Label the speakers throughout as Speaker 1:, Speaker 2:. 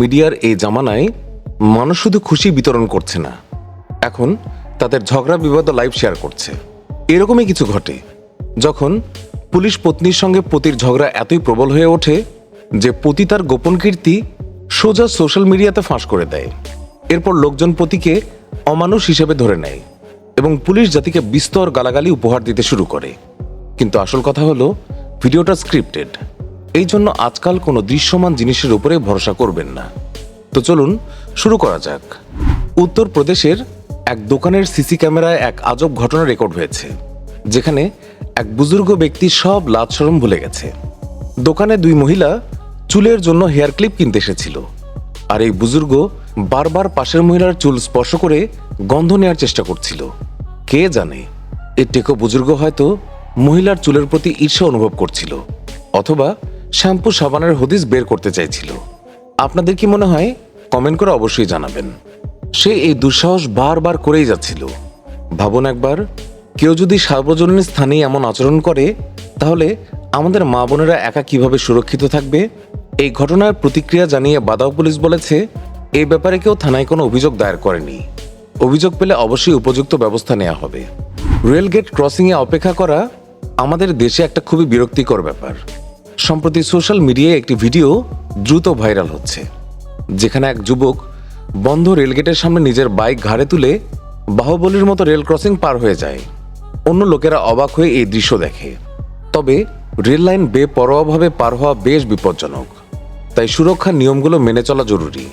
Speaker 1: মিডিয়ার এই জামানায় মানুষ শুধু খুশি বিতরণ করছে না, এখন তাদের ঝগড়া বিবাদ লাইভ শেয়ার করছে। এরকমই কিছু ঘটে, যখন পুলিশ পত্নীর সঙ্গে পতির ঝগড়া এতই প্রবল হয়ে ওঠে যে পতি তার গোপন কীর্তি সোজা সোশ্যাল মিডিয়াতে ফাঁস করে দেয়। এরপর লোকজন পতিকে অমানুষ হিসেবে ধরে নেয় এবং পুলিশ জাতিকে বিস্তর গালাগালি উপহার দিতে শুরু করে। কিন্তু আসল কথা হলো, ভিডিওটা স্ক্রিপ্টেড এই জন্য আজকাল কোনো দৃশ্যমান জিনিসের উপরে ভরসা করবেন না। তো চলুন, শুরু করা যাক। উত্তরপ্রদেশের এক দোকানের সিসি ক্যামেরায় এক আজব ঘটনা রেকর্ড হয়েছে, যেখানে এক বুজুর্গ ব্যক্তি সব লাজ সরম ভুলে গেছে। দোকানে দুই মহিলা চুলের জন্য হেয়ার ক্লিপ কিনতে এসেছিল, আর এই বুজুর্গ বারবার পাশের মহিলার চুল স্পর্শ করে গন্ধ নেওয়ার চেষ্টা করছিল। কে জানে এ টেকো বুজুর্গ হয়তো মহিলার চুলের প্রতি ঈর্ষা অনুভব করছিল, অথবা শ্যাম্পু সাবানের হদিস বের করতে চাইছিল। আপনাদের কি মনে হয়? কমেন্ট করে অবশ্যই জানাবেন। সে এই দুঃসাহস বারবার করেই যাচ্ছিল। ভাবুন একবার, কেউ যদি সার্বজনীন স্থানে এমন আচরণ করে, তাহলে আমাদের মা বোনেরা একা কীভাবে সুরক্ষিত থাকবে? এই ঘটনার প্রতিক্রিয়া জানিয়ে বাদাও পুলিশ বলেছে এই ব্যাপারে কেউ থানায় কোনো অভিযোগ দায়ের করেনি। অভিযোগ পেলে অবশ্যই উপযুক্ত ব্যবস্থা নেওয়া হবে। রেলগেট ক্রসিংয়ে অপেক্ষা করা আমাদের দেশে একটা খুবই বিরক্তিকর ব্যাপার। সম্প্রতি সোশ্যাল মিডিয়ায় একটি ভিডিও দ্রুত ভাইরাল হচ্ছে, যেখানে এক যুবক বন্ধ রেলগেটের সামনে নিজের বাইক ঘাড়ে তুলে বাহুবলীর মতো রেল ক্রসিং পার হয়ে যায়। অন্য লোকেরা অবাক হয়ে এই দৃশ্য দেখে। তবে রেল লাইন বেপরোয়াভাবে পার হওয়া বেশ বিপজ্জনক, তাই সুরক্ষার নিয়মগুলো মেনে চলা জরুরি।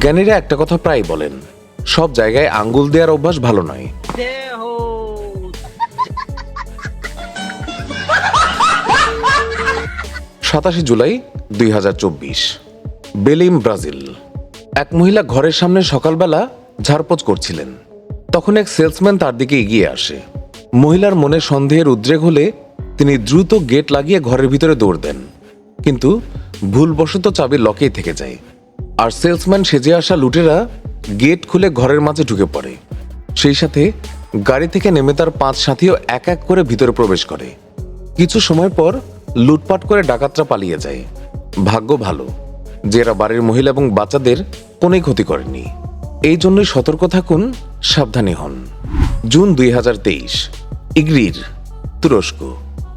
Speaker 1: জ্ঞানীরা একটা কথা প্রায় বলেন, সব জায়গায় আঙ্গুল দেওয়ার অভ্যাস ভালো নয়। সাতাশে জুলাই দুই হাজার চব্বিশ, বেলিম, ব্রাজিল। এক মহিলা ঘরের সামনে সকালবেলা ঝাড়পোছ করছিলেন। তখন এক সেলসম্যান তার দিকে এগিয়ে আসে। মহিলার মনে সন্দেহের উদ্রেক হলে তিনি দ্রুত গেট লাগিয়ে ঘরের ভিতরে দৌড় দেন। কিন্তু ভুলবশত চাবি লকেই থেকে যায়। আর সেলসম্যান সেজে আসা লুটেরা গেট খুলে ঘরের মাঝে ঢুকে পড়ে। সেই সাথে গাড়ি থেকে নেমে তার পাঁচ সাথীও এক এক করে ভিতরে প্রবেশ করে। কিছু সময় পর লুটপাট করে ডাকাতরা পালিয়ে যায়। ভাগ্য ভালো যে এরা বাড়ির মহিলা এবং বাচ্চাদের কোনোই ক্ষতি করেনি। এই জন্যই সতর্ক থাকুন, সাবধানী হন। জুন দুই হাজার তেইশ, ইগরির, তুরস্ক।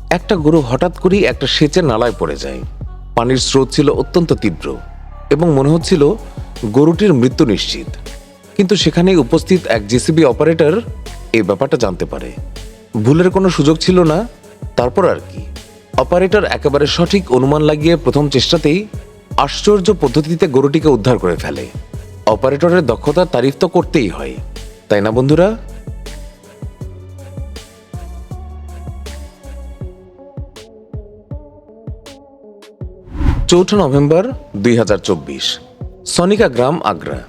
Speaker 1: একটা গরু হঠাৎ করেই একটা সেচের নালায় পড়ে যায়। পানির স্রোত ছিল অত্যন্ত তীব্র। এবং মনে হচ্ছিল গরুটির মৃত্যু নিশ্চিত। কিন্তু সেখানে উপস্থিত এক জেসিবি অপারেটর এই ব্যাপারটা জানতে পারে। ভুলের কোনো সুযোগ ছিল না, তারপর আর কি। অপারেটর একেবারে সঠিক অনুমান লাগিয়ে প্রথম চেষ্টাতেই আশ্চর্য পদ্ধতিতে গরুটিকে উদ্ধার করে ফেলে। অপারেটরের দক্ষতার তারিফ তো করতেই হয়। তাই না বন্ধুরা? চৌঠা নভেম্বর দুই সনিকা গ্রাম, আগ্রা।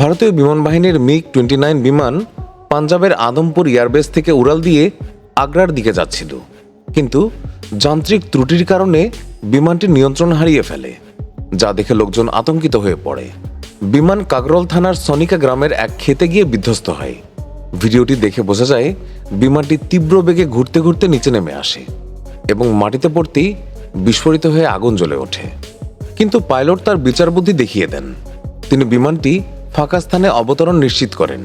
Speaker 1: ভারতীয় বিমান বাহিনীর মিগ টোয়েন্টি নাইন বিমান পাঞ্জাবের আদমপুর এয়ারবেস থেকে উড়াল দিয়ে আগ্রার দিকে যাচ্ছিল। কিন্তু যান্ত্রিক ত্রুটির কারণে বিমানটি নিয়ন্ত্রণ হারিয়ে ফেলে, যা দেখে লোকজন আতঙ্কিত হয়ে পড়ে। বিমান কাগরল থানার সনিকা গ্রামের এক খেতে গিয়ে বিধ্বস্ত হয়। ভিডিওটি দেখে বোঝা যায়, বিমানটি তীব্র বেগে ঘুরতে ঘুরতে নিচে নেমে আসে এবং মাটিতে পড়তেই বিস্ফোরিত হয়ে আগুন জ্বলে ওঠে কিন্তু পাইলট তার বিচার বুদ্ধি দেখিয়ে দেন তিনি বিমানটি ফাঁকা স্থানে অবতরণ নিশ্চিত করেন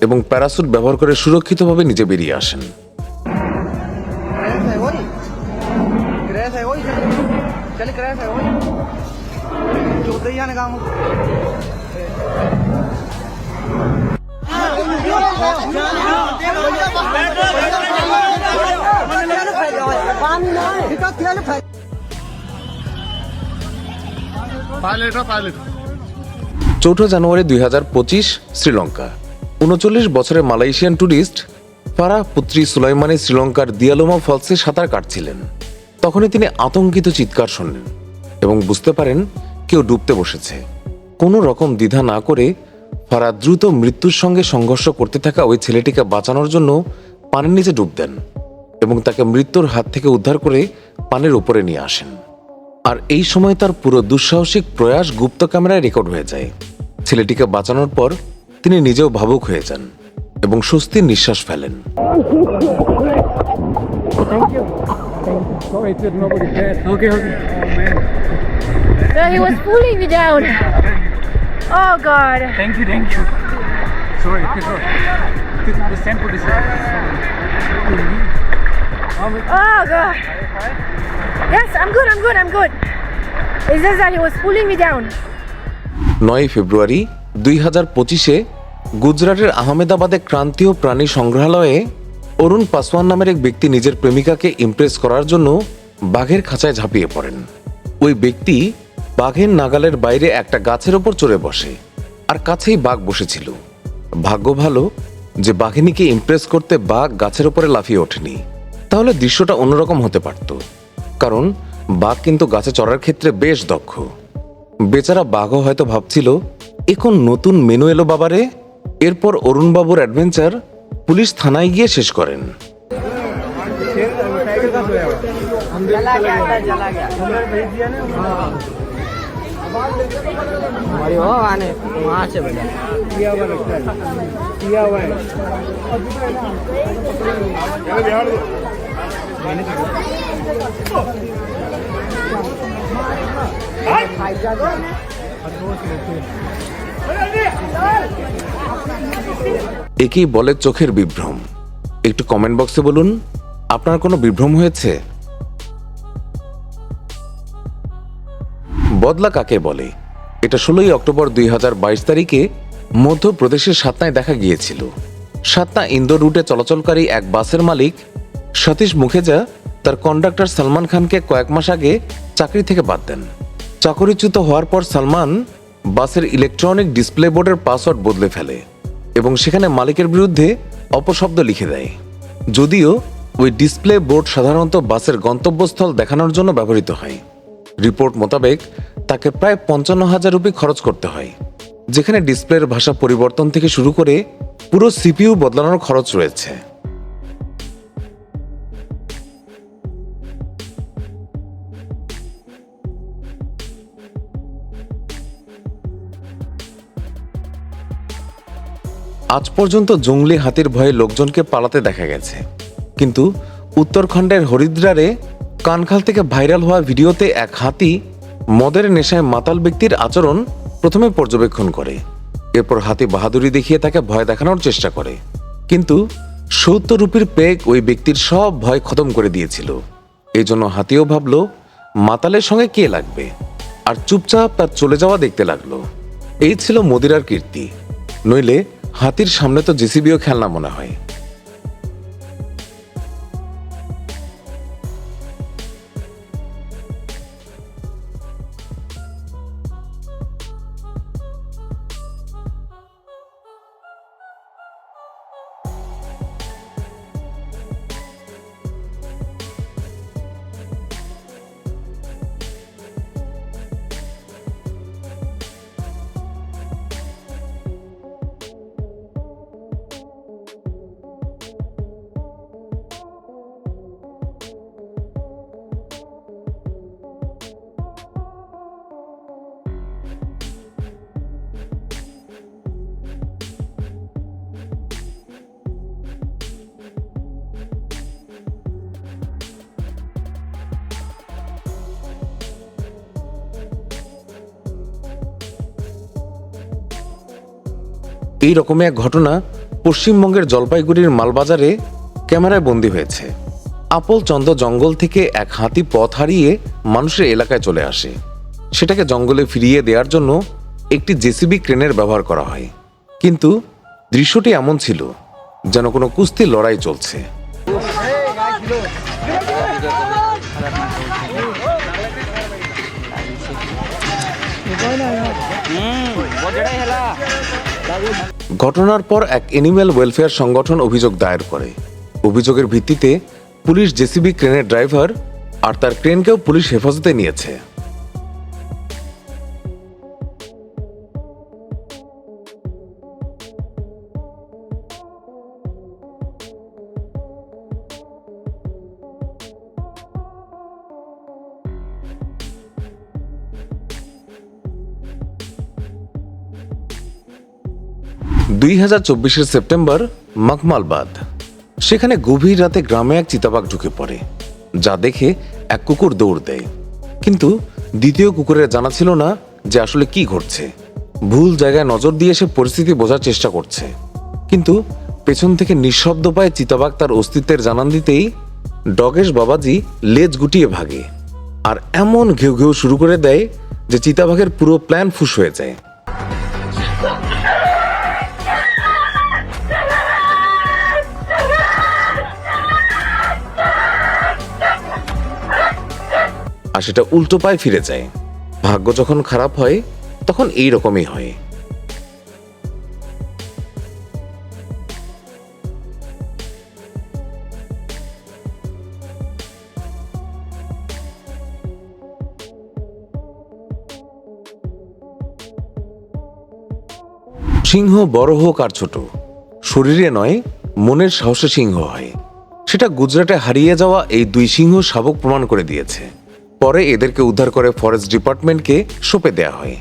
Speaker 1: এবং প্যারাসুট ব্যবহার করে সুরক্ষিতভাবে নিচে বেরিয়ে আসেন
Speaker 2: क्रैश है
Speaker 1: চৌঠা জানুয়ারি দুই হাজার পঁচিশ শ্রীলঙ্কা। উনচল্লিশ বছরের Malaysian tourist Farah Putri Sulaimani শ্রীলঙ্কার দিয়ালোমা ফলসে সাঁতার কাটছিলেন। তখনই তিনি আতঙ্কিত চিৎকার শোনেন এবং বুঝতে পারেন কেউ ডুবতে বসেছে। কোনো রকম দ্বিধা না করে ফারা দ্রুত মৃত্যুর সঙ্গে সংঘর্ষ করতে থাকা ওই ছেলেটিকে বাঁচানোর জন্য পানির নিচে ডুব দেন এবং তাকে মৃত্যুর হাত থেকে উদ্ধার করে পানির উপরে নিয়ে আসেন। আর এই সময় তার পুরো দুঃসাহসিক প্রয়াস গুপ্ত ক্যামেরায় রেকর্ড হয়ে যায়। ছেলেটিকে বাঁচানোর পর তিনি নিজেও ভাবুক হয়ে যান এবং স্বস্তির নিঃশ্বাস ফেলেন.
Speaker 3: Oh
Speaker 4: God. Yes, I'm good. I'm good. I'm good. It's just that he was pulling me down.
Speaker 1: নয় ফেব্রুয়ারি দুই হাজার পঁচিশে গুজরাটের আহমেদাবাদে ক্রান্তীয় প্রাণী সংগ্রহালয়ে অরুণ পাসওয়ান নামের এক ব্যক্তি নিজের প্রেমিকাকে ইমপ্রেস করার জন্য বাঘের খাঁচায় ঝাঁপিয়ে পড়েন ওই ব্যক্তি বাঘের নাগালের বাইরে একটা গাছের ওপর চড়ে বসে আর কাছেই বাঘ বসেছিল ভাগ্য ভালো যে বাঘিনীকে ইমপ্রেস করতে বাঘ গাছের ওপরে লাফিয়ে ওঠেনি তাহলে দৃশ্যটা অন্যরকম হতে পারত কারণ বাঘ কিন্তু গাছে চড়ার ক্ষেত্রে বেশ দক্ষ। বেচারা বাঘও হয়তো ভাবছিল এখন নতুন মেনু এলো বাবারে? এরপর অরুণবাবুর অ্যাডভেঞ্চার পুলিশ থানায় গিয়ে শেষ করেন। একেই বলে চোখের বিভ্রম। একটু কমেন্ট বক্সে বলুন, আপনার কোনো বিভ্রম হয়েছে? বদলা কাকে বলে? এটা ষোলোই অক্টোবর দুই হাজার বাইশ তারিখে মধ্যপ্রদেশের সাতনায় দেখা গিয়েছিল। সাতনা ইন্দোর রুটে চলাচলকারী এক বাসের মালিক সতীশ মুখেজা তার কন্ডাক্টর সালমান খানকে কয়েক মাস আগে চাকরি থেকে বাদ দেন। চাকরিচ্যুত হওয়ার পর সালমান বাসের ইলেকট্রনিক ডিসপ্লে বোর্ডের পাসওয়ার্ড বদলে ফেলে এবং সেখানে মালিকের বিরুদ্ধে অপশব্দ লিখে দেয়। যদিও ওই ডিসপ্লে বোর্ড সাধারণত বাসের গন্তব্যস্থল দেখানোর জন্য ব্যবহৃত হয়। রিপোর্ট মোতাবেক তাকে প্রায় পঞ্চান্ন হাজার রুপি খরচ করতে হয়। যেখানে ডিসপ্লের ভাষা পরিবর্তন থেকে শুরু করে পুরো সিপিইউ বদলানোর খরচ রয়েছে। আজ পর্যন্ত জঙ্গলি হাতির ভয়ে লোকজনকে পালাতে দেখা গেছে। কিন্তু উত্তরখণ্ডের হরিদ্রারে কানখাল থেকে ভাইরাল হওয়া ভিডিওতে এক হাতি মদের নেশায় মাতাল ব্যক্তির আচরণ প্রথমে পর্যবেক্ষণ করে। এরপর হাতি বাহাদুরি দেখিয়ে তাকে ভয় দেখানোর চেষ্টা করে। কিন্তু সত্তর রুপির পেগ ওই ব্যক্তির সব ভয় খতম করে দিয়েছিল। এই জন্য হাতিও ভাবল, মাতালের সঙ্গে কে লাগবে? আর চুপচাপ তার চলে যাওয়া দেখতে লাগল। এই ছিল মদিরার কীর্তি। নইলে হাতির সামনে তো জেসিবিও খেলনা মনে হয়। এই রকম এক ঘটনা পশ্চিমবঙ্গের জলপাইগুড়ির মালবাজারে ক্যামেরায় বন্দী হয়েছে। আপল চন্দ জঙ্গল থেকে এক হাতি পথ হারিয়ে মানুষের এলাকায় চলে আসে। সেটাকে জঙ্গলে ফিরিয়ে দেওয়ার জন্য একটি জেসিবি ক্রেনের ব্যবহার করা হয়। কিন্তু দৃশ্যটি এমন ছিল যেন কোনো কুস্তির লড়াই চলছে। ঘটনার পর এক এনিম্যাল ওয়েলফেয়ার সংগঠন অভিযোগ দায়ের করে। অভিযোগের ভিত্তিতে পুলিশ জেসিবি ক্রেনের ড্রাইভার আর তার ক্রেনকেও পুলিশ হেফাজতে নিয়েছে। দুই হাজার চব্বিশের সেপ্টেম্বর মকমালবাদ সেখানে গভীর রাতে গ্রামে এক চিতাবাঘ ঢুকে পড়ে, যা দেখে এক কুকুর দৌড় দেয়। কিন্তু দ্বিতীয় কুকুরের জানা ছিল না যে আসলে কি ঘটছে। ভুল জায়গায় নজর দিয়ে সে পরিস্থিতি বোঝার চেষ্টা করছে। কিন্তু পেছন থেকে নিঃশব্দ পায় চিতাবাঘ তার অস্তিত্বের জানান দিতেই ডগেশ বাবাজি লেজ গুটিয়ে ভাগে, আর এমন ঘেউ ঘেউ শুরু করে দেয় যে চিতাবাঘের পুরো প্ল্যান ফুস হয়ে যায়। সেটা উল্টো পায়ে ফিরে যায়। ভাগ্য যখন খারাপ হয়, তখন এই রকমই হয়। সিংহ বড় হোক আর ছোট, শরীরে নয়, মনের সাহসে সিংহ হয়। সেটা গুজরাটে হারিয়ে যাওয়া এই দুই সিংহ শাবক প্রমাণ করে দিয়েছে। পরে এদেরকে উদ্ধার করে ফরেস্ট ডিপার্টমেন্টকে সঁপে দেয়া হয়।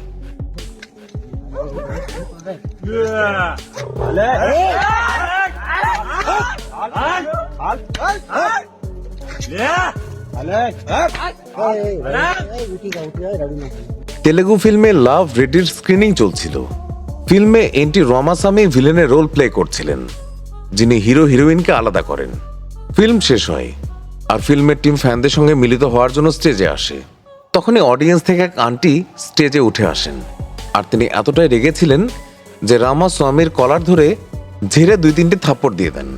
Speaker 1: তেলেগু ফিল্মে লাভ রেডির স্ক্রিনিং চলছিল। ফিল্মে এনটি রমাসামি ভিলেনের রোল প্লে করছিলেন, যিনি হিরো হিরোইনকে আলাদা করেন। ফিল্ম শেষ হয়। আর ফিল্মের টিম ফ্যানদের সঙ্গে মিলিত হওয়ার জন্য স্টেজে আসে তখনই অডিয়েন্স থেকে এক আন্টি স্টেজে উঠে আসেন আর তিনি এতটাই রেগেছিলেন যে রামা স্বামীর কলার ধরে ঝেড়ে দুই তিনটে থাপ্পড় দিয়ে দেন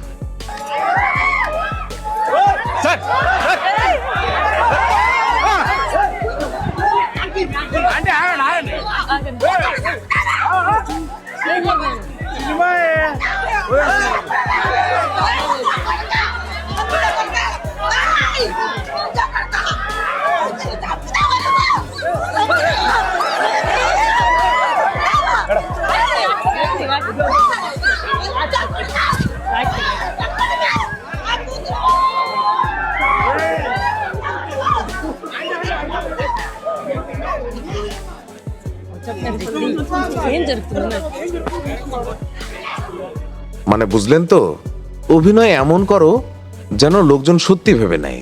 Speaker 1: মানে বুঝলেন তো? অভিনয় এমন করো যেন লোকজন সত্যি ভেবে নেয়।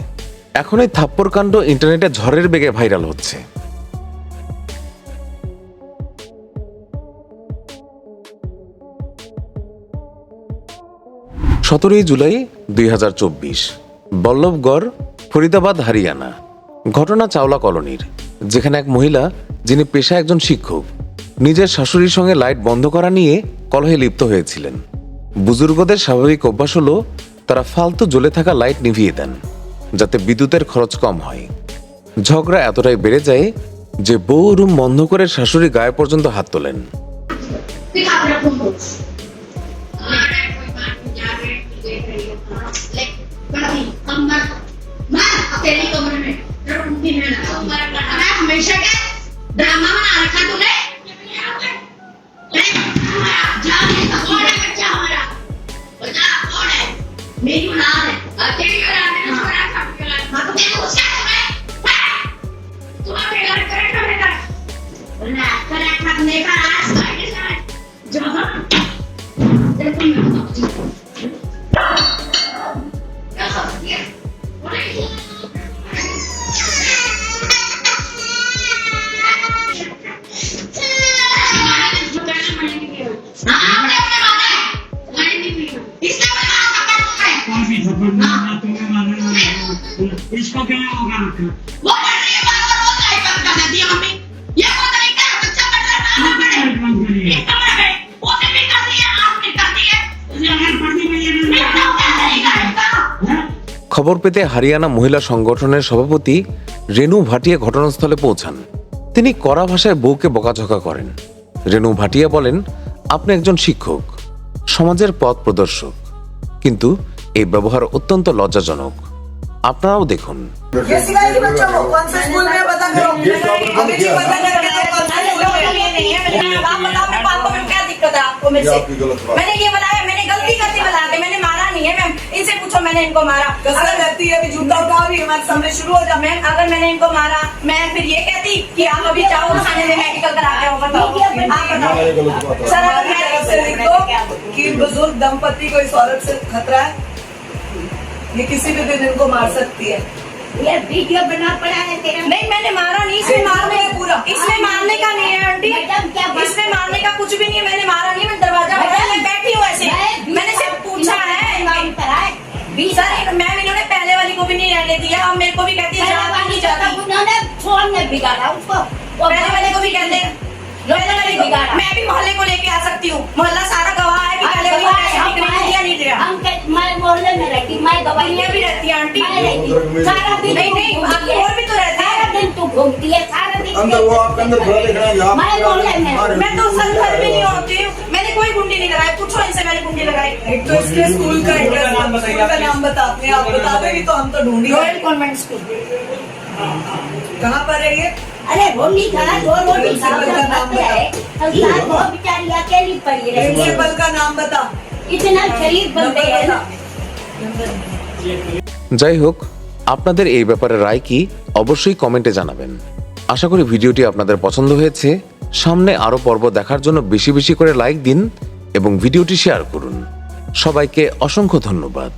Speaker 1: এখন এই থাপ্পড় কাণ্ড ইন্টারনেটে ঝড়ের বেগে ভাইরাল হচ্ছে। সতেরোই জুলাই দুই হাজার চব্বিশ, বল্লভগড়, ফরিদাবাদ, হারিয়ানা। ঘটনা চাওলা কলোনির, যেখানে এক মহিলা, যিনি পেশা একজন শিক্ষক, নিজের শাশুড়ির সঙ্গে লাইট বন্ধ করা নিয়ে কলহে লিপ্ত হয়েছিলেন। বুজুর্গদের স্বাভাবিক অভ্যাস হলো তারা ফালতু জ্বলে থাকা লাইট নিভিয়ে দেন, যাতে বিদ্যুতের খরচ কম হয়। ঝগড়া এতটাই বেড়ে যায় যে বউ রুম বন্ধ করে শাশুড়ি গায়ে পর্যন্ত হাত তোলেন।
Speaker 5: 非常的不。
Speaker 1: খবর পেতে হারিয়ানা মহিলা সংগঠনের সভাপতি রেনু ভাটিয়া ঘটনাস্থলে পৌঁছান তিনি কড়া ভাষায় বউকে বকাঝকা করেন রেনু ভাটিয়া বলেন আপনি একজন শিক্ষক সমাজের পথ প্রদর্শক কিন্তু এই ব্যবহার অত্যন্ত লজ্জাজনক আপনারাও দেখুন
Speaker 6: ये सिखाएगी बच्चों को कौन से स्कूल में पता करो अभी जी पता करके दो कौन से स्कूल में आप बताओ मेरे पापा में क्या दिक्कत है आपको मेरे से मैंने ये बनाया मैंने गलती करती बताते मैंने मारा नहीं है मैम। इनसे पूछो मैंने इनको मारा। अगर
Speaker 2: गलती है अभी झूठा उठा भी हमारे सामने शुरू हो जा।
Speaker 6: मैम अगर मैंने इनको मारा मैं फिर ये कहती कि आप अभी जाओ थाने में मेडिकल करा के बताओ। आप बताओ।
Speaker 2: सर अगर मैं कि बुज़ुर्ग दंपति को इस औरत से खतरा है। ये किसी भी दिन इनको मार सकती है।
Speaker 7: ये वीडियो बना पड़ा है तेरा।
Speaker 6: नहीं मैंने मारा नहीं इसमें मारने का पूरा। इसमें मारने का नहीं है आंटी। इसमें मारने का कुछ भी नहीं है मैंने मारा नहीं मैं दरवाज़ा खोला मैं बैठी हूँ ऐसे। मैंने सिर्फ़ पूछा है। सर मैम इन्होंने पहले वाली को भी नहीं रहने दिया। अब मेरे को भी कहती है
Speaker 7: उन्होंने फ़ोन में बिगाड़ा उसको।
Speaker 6: पहले वाले को भी कहते हैं। मैं भी मोहल्ले को लेके आ सकती हूँ। मोहल्ला सारा गवाह है कि पहले नहीं दिया
Speaker 7: हम के- मैं मोहल्ले में रहती मैं
Speaker 6: दुनिया भी रहती है आंटी।
Speaker 7: मैं रहती। सारा दिन
Speaker 6: नहीं, नहीं, और भी तो रहते हैं।
Speaker 7: सारा दिन तू घूमती है सारा दिन
Speaker 8: अंदर वो आपके अंदर थोड़ा दिख रहा है
Speaker 7: मैं मोहल्ले में।
Speaker 6: मैं तो भी नहीं होती मैंने कोई कुंडी नहीं लगाई। पूछो इनसे मैंने कुंडी लगाई।
Speaker 2: एक तो इसके स्कूल का एड्रेस स्कूल का नाम बताते हैं। आप बता दोगे तो हम तो ढूंढ
Speaker 6: रॉयल कॉन्वेंट स्कूल
Speaker 2: कहाँ पर है ये?
Speaker 7: अरे रोटी खा दो रोटी खा
Speaker 2: प्रिंसिपल का नाम
Speaker 7: खाते हैं अब यार वो बेचारी अकेली पड़ी रही है
Speaker 2: प्रिंसिपल का नाम बता
Speaker 7: इतना शरीफ बनते
Speaker 2: नंबर
Speaker 7: हैं
Speaker 2: बता
Speaker 1: যাই হোক আপনাদের এই ব্যাপারে রায় কি অবশ্যই কমেন্টে জানাবেন আশা করি ভিডিওটি আপনাদের পছন্দ হয়েছে সামনে আরও পর্ব দেখার জন্য বেশি বেশি করে লাইক দিন এবং ভিডিওটি শেয়ার করুন সবাইকে অসংখ্য ধন্যবাদ